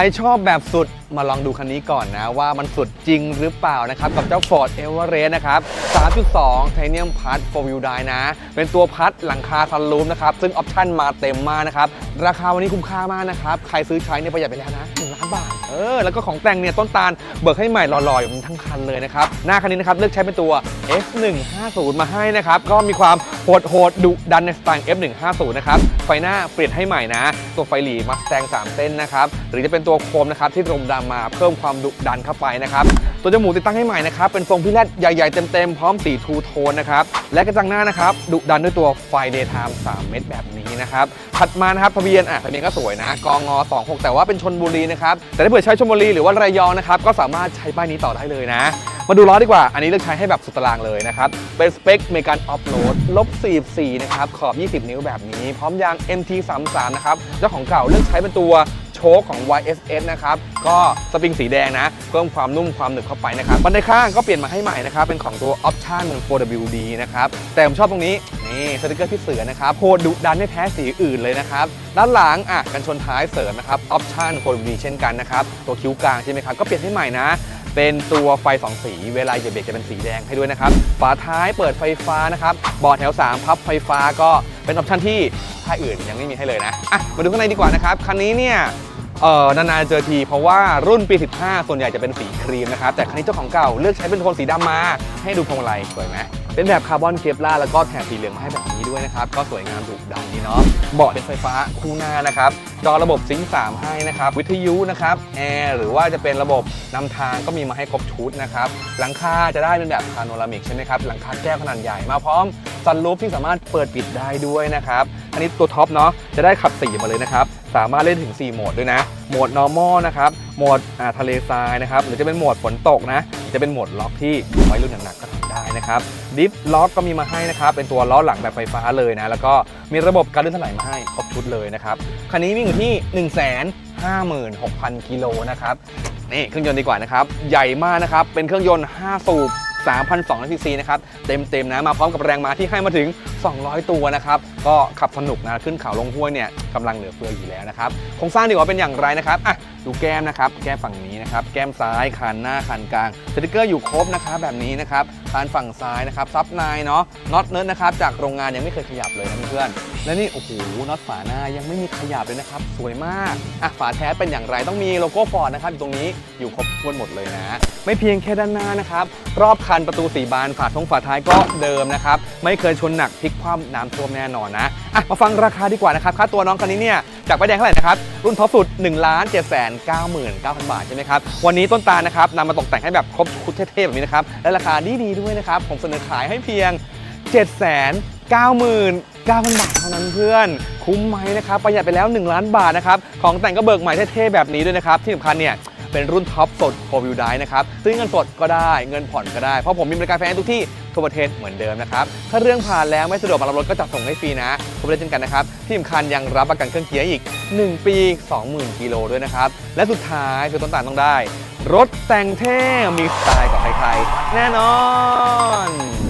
ครชอบแบบสุด มาลองดูคันนี้ก่อนนะว่ามันสุดจริงหรือเปล่านะครับ กับเจ้า Ford Everest นะครับ 3.2 Titanium Plus 4 Wheel Drive นะ เป็นตัวพัดหลังคาซันรูมนะครับ ซึ่งออปชั่นมาเต็มมากนะครับ ราคาวันนี้คุ้มค่ามากนะครับ ใครซื้อใช้เนี่ยประหยัดไปแล้วนะ1ล้านบาท เออ แล้วก็ของแต่งเนี่ยต้นตาลเบิกให้ใหม่หล่อๆอย่างทั้งคันเลยนะครับ หน้าคันนี้นะครับเลือกใช้เป็นตัว F150 มาให้นะครับก็มีความโหดโหดๆดุดันในสไตล์ F150 นะครับไฟหน้าเปลี่ยนให้ใหม่นะ ตัวไฟหลีมาสแตง3เส้นนะครับหรือจะเป็นตัวโคมนะครับที่รมดำมาเพิ่มความดุดันเข้าไปนะครับ ตัวจมูกติดตั้งให้ใหม่นะครับ เป็นทรงพิแรดใหญ่ ๆ เต็ม ๆ พร้อมสีทูโทนนะครับ และกระจังหน้านะครับ ดุดันด้วยตัวไฟเดย์ไทม์3เม็ดแบบนี้นะครับ ถัดมานะครับทะเบียนอะทะเบียนก็สวยนะกง26 แต่ว่าเป็นชนบุรีนะครับ แต่ถ้าเผื่อใช้ชลบุรีหรือว่าระยองนะครับก็สามารถใช้ป้ายนี้ต่อได้เลยนะมาดูล้อดีกว่า อันนี้เลือกใช้ให้แบบสุดตารางเลยนะครับ เป็นสเปคเมกันออฟโรดลบ44นะครับ ขอบ 20 นิ้วแบบนี้ พร้อมยาง MT33 นะครับ เจ้าของเก่าเลือกใช้เป็นตัว โชคของ YSS นะครับ ก็สปริงสีแดงนะ เพิ่มความนุ่มความหนึบเข้าไปนะครับบันไดข้างก็เปลี่ยนมาให้ใหม่นะครับ เป็นของตัว Option 4WD นะครับ แต่ผมชอบตรงนี้ นี่สติกเกอร์พี่เสือนะครับโคตรดุดันไม่แพ้สีอื่นเลยนะครับ ด้านหลังอะกันชนท้ายเสริมนะครับ Option 4WD เช่นกันนะครับ ตัวคิ้วกลางใช่ไหมครับ ก็เปลี่ยนให้ใหม่นะเป็นตัวไฟ 2 สีเวลาเหยียบเบรกจะเป็นสีแดงให้ด้วยนะครับ ฝาท้ายเปิดไฟฟ้านะครับบอร์ดแถว 3 พับไฟฟ้าก็เป็นออปชันที่ค่ายอื่นยังไม่มีให้เลยนะอะมาดูข้างในดีกว่านะครับ คันนี้เนี่ย เออนานๆเจอทีเพราะว่ารุ่นปี 15 ส่วนใหญ่จะเป็นสีครีมนะครับ แต่คันนี้เจ้าของเก่าเลือกใช้เป็นโทนสีดำมา ให้ดูพวงมาลัยสวยไหมเป็นแบบคาร์บอนเกปล่าแล้วก็แถบสีเหลืองมาให้แบบนี้ด้วยนะครับ ก็สวยงามดุดันดีเนาะเบาะเป็นไฟฟ้าคู่หน้านะครับจอระบบซิงค์3ให้นะครับ วิทยุนะครับแอร์หรือว่าจะเป็นระบบนำทางก็มีมาให้ครบชุดนะครับหลังคาจะได้เป็นแบบพาโนรามิกใช่ไหมครับหลังคาแก้วขนาดใหญ่มาพร้อมซันรูฟที่สามารถเปิดปิดได้ด้วยนะครับ อันนี้ตัวท็อปเนาะจะได้ขับ4มาเลยนะครับ สามารถเล่นถึง 4 โหมดด้วยนะ โหมด normal นะครับ โหมดทะเลทรายนะครับ หรือจะเป็นโหมดฝนตกนะ จะเป็นโหมดล็อกที่ไว้รุ่นหนักๆก็ทำได้นะครับดิฟล็อกก็มีมาให้นะครับ เป็นตัวล้อหลังแบบไฟฟ้าเลยนะ แล้วก็มีระบบการลื่นถลายมาให้ครบชุดเลยนะครับ คันนี้วิ่งอยู่ที่ 1 5 6 0 0 0 กิโลนะครับ นี่เครื่องยนต์ดีกว่านะครับ ใหญ่มากนะครับ เป็นเครื่องยนต์ 5 สูบ 3,200ซีซีนะครับเต็มๆนะมาพร้อมกับแรงม้าที่ให้มาถึง 200 ตัวนะครับก็ขับสนุกนะขึ้นเขาลงห้วยเนี่ยกำลังเหลือเฟืออยู่แล้วนะครับโครงสร้างดีกว่าเป็นอย่างไรนะครับอะ ดูแก้มนะครับ แก้มฝั่งนี้นะครับ แก้มซ้ายคันหน้าคันกลางสติกเกอร์อยู่ครบนะครับแบบนี้นะครับคานฝั่งซ้ายนะครับซับในเนาะน็อตเนิร์ดนะครับจากโรงงานยังไม่เคยขยับเลยนะเพื่อนและนี่โอ้โหน็อตฝาหน้ายังไม่มีขยับเลยนะครับ สวยมากอะฝาแท้เป็นอย่างไรต้องมีโลโก้ฟอร์ดนะครับอยู่ตรงนี้อยู่ครบถ้วนหมดเลยนะ ไม่เพียงแค่ด้านหน้านะครับ รอบคันประตูสีบานฝาท้องฝาท้ายก็เดิมนะครับ ไม่เคยชนหนักพลิกคว่ำน้ำท่วมแน่นอนนะ อะมาฟังราคาดีกว่านะครับค่าตัวน้องคันนี้เนี่ยจากป้ายแดงเท่าไหร่นะครับรุ่นท็อปสุด1 7 9 9 9 0 0 0 บาทใช่ไหมครับวันนี้ต้นตาลนะครับนำมาตกแต่งให้แบบครบชุดเท่ๆแบบนี้นะครับและราคาดีๆด้วยนะครับผมเสนอขายให้เพียง 7 9 9 0 0 0บาทเท่านั้นเพื่อน คุ้มไหมนะครับประหยัดไปแล้ว 1 ล้านบาทนะครับของแต่งก็เบิกใหม่เท่ๆแบบนี้ด้วยนะครับที่สำคัญเนี่ย เป็นรุ่นท็อปสดโ r วิวได้นะครับซื้อเงินสดก็ได้เงินผ่อนก็ได้ เพราะผมมีบริการไฟนทุกที่ทั่วประเทศเหมือนเดิมนะครับ ถ้าเรื่องผ่านแล้วไม่สะดวกมารับรถก็จัดส่งให้ฟรีนะทุกประเทศเช่นกันนะครับ ที่สำคัญยังรับประกันเครื่องเกียร์อีก 1 ปี 20,000 กิโลด้วยนะครับ และสุดท้ายคือต้นตาลต้องได้ รถแต่งเท่มีสไตล์กว่าใครๆแน่นอน